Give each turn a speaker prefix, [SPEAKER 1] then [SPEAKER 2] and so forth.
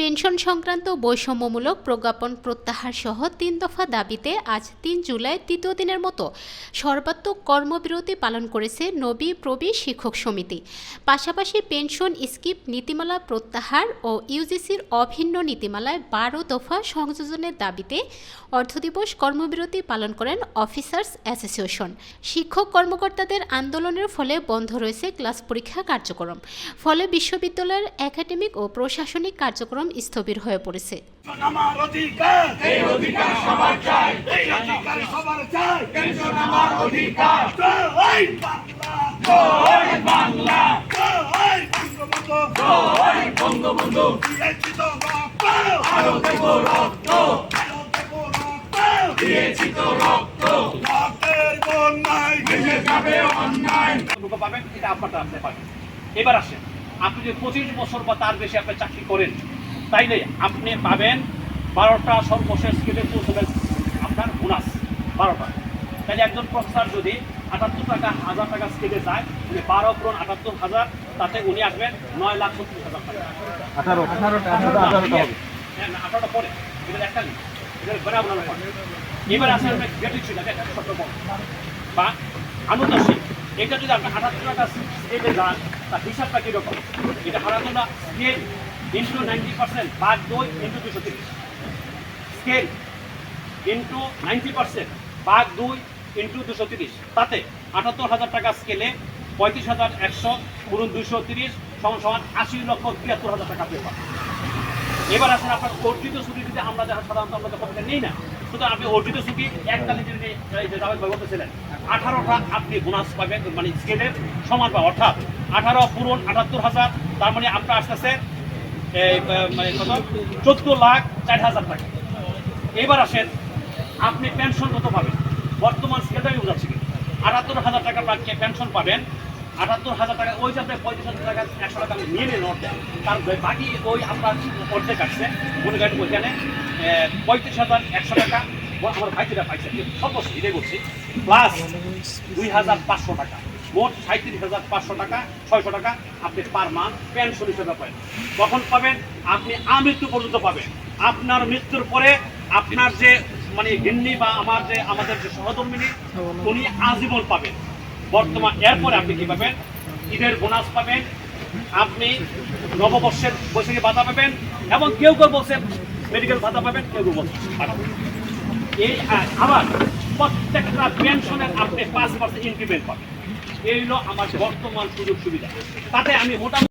[SPEAKER 1] Pension সংক্রান্ত বৈষম্যমূলক প্রজ্ঞাপন প্রত্যাহার সহ তিন দফা দাবিতে আজ তিন জুলাই তৃতীয় দিনের মতো সর্বাত্মক কর্মবিরতি পালন করেছে নবী প্রবী শিক্ষক সমিতি। পাশাপাশি পেনশন স্কিপ নীতিমালা প্রত্যাহার ও ইউজিসির অভিন্ন নীতিমালায় বারো দফা সংযোজনের দাবিতে অর্ধদিবস কর্মবিরতি পালন করেন অফিসার্স অ্যাসোসিয়েশন। শিক্ষক কর্মকর্তাদের আন্দোলনের ফলে বন্ধ রয়েছে ক্লাস পরীক্ষা কার্যক্রম। ফলে বিশ্ববিদ্যালয়ের একাডেমিক ও প্রশাসনিক কার্যক্রম স্থবির হয়ে পড়েছে।
[SPEAKER 2] পাবেন এটা আপনারটা আপনি পাবেন। এবার আসেন আপনি যদি পঁচিশ বছর বা তার বেশি আপনি চাকরি করেন তাইলে আপনি পাবেন বারোটা সর্বশেষ স্কেলে পৌঁছবেন আপনার বোনাস বারোটা। তাহলে একজন প্রফেসর যদি আটাত্তর টাকা হাজার টাকা স্কেলে যায় উনি বারো পূরণ আটাত্তর হাজার তাতে উনি আসবেন নয় লাখ ছত্রিশ হাজার টাকা।
[SPEAKER 3] আঠারো। আঠারোটা। আঠারোটা আঠারোটা
[SPEAKER 2] হ্যাঁ আঠারোটা পরে। এটা একটা নেই এটা বেড়া বানানো হয় এবার আসেন একটা বড়। বা আনুদাসিক এটা যদি আপনি আঠাত্তর টাকা স্কেলে যান তার হিসাবটা কীরকম? এটা হারাতো না স্কেল ইন্টু নাইনটি পার্সেন্ট ভাগ দুই ইন্টু দুশো তিরিশ। স্কেল ইন্টু নাইনটি পার্সেন্ট ভাগ দুই ইন্টু দুশো তিরিশ। তাতে আটাত্তর হাজার টাকা স্কেলে পঁয়ত্রিশ হাজার একশো গুণন দুশো তিরিশ সমান আশি লক্ষ তিয়াত্তর হাজার টাকা পেপার এবার আসেন আপনার অর্জিত ছুটি আমরা যারা সাধারণত আমরা যখন নেই না, সুতরাং আপনি অর্জিত ছুটি এককালীন যদি এই যে জাভেদ ভাই বলতেছিলেন, আঠারোটা আপনি বোনাস পাবেন মানে স্কেলের সমান পাবেন। অর্থাৎ আঠারো পূরণ আটাত্তর হাজার, তার মানে আপনার আসতেছে মানে কত? চোদ্দ লাখ চার হাজার টাকা। এবার আসেন, আপনি পেনশন কত পাবেন? বর্তমান স্কেলটা আমি বোঝাচ্ছি আটাত্তর হাজার টাকা বাকি পেনশন পাবেন। আটাত্তর হাজার টাকা, ওই যে আপনার পঁয়ত্রিশ হাজার টাকা, একশো টাকা নিয়ে নিন অর্ধেক তার বাকি ওই আপনার অর্ধেক আসছে। মনে করেন ওইখানে পঁয়ত্রিশ হাজার একশো টাকা, আমার ভাই যেটা পাইছে। সব বছর এটাই বলছি। প্লাস দুই হাজার পাঁচশো টাকা। মোট সাঁত্রিশ হাজার পাঁচশো টাকা, ছয়শো টাকা আপনি পার মান্থ পেনশন হিসেবে পাবেন। কখন পাবেন? আপনি আমৃত্যু পর্যন্ত পাবেন। আপনার মৃত্যুর পরে আপনার যে মানে গিন্নি বা আমার যে, আমাদের যে সহধর্মিনী, উনি আজীবন পাবেন। বর্তমান এরপরে আপনি কি পাবেন? ঈদের বোনাস পাবেন। আপনি নববর্ষের বৈশাখী ভাতা পাবেন এবং কেউ কেউ বলছে মেডিকেল ভাতা পাবেন, কেউ কেউ বলছে এই আবার প্রত্যেকটা পেনশনের আপনি পাঁচ পার্সেন্ট ইনক্রিমেন্ট পাবেন। এই হলো আমার বর্তমান সুযোগ সুবিধা। তাতে আমি মোটামুটি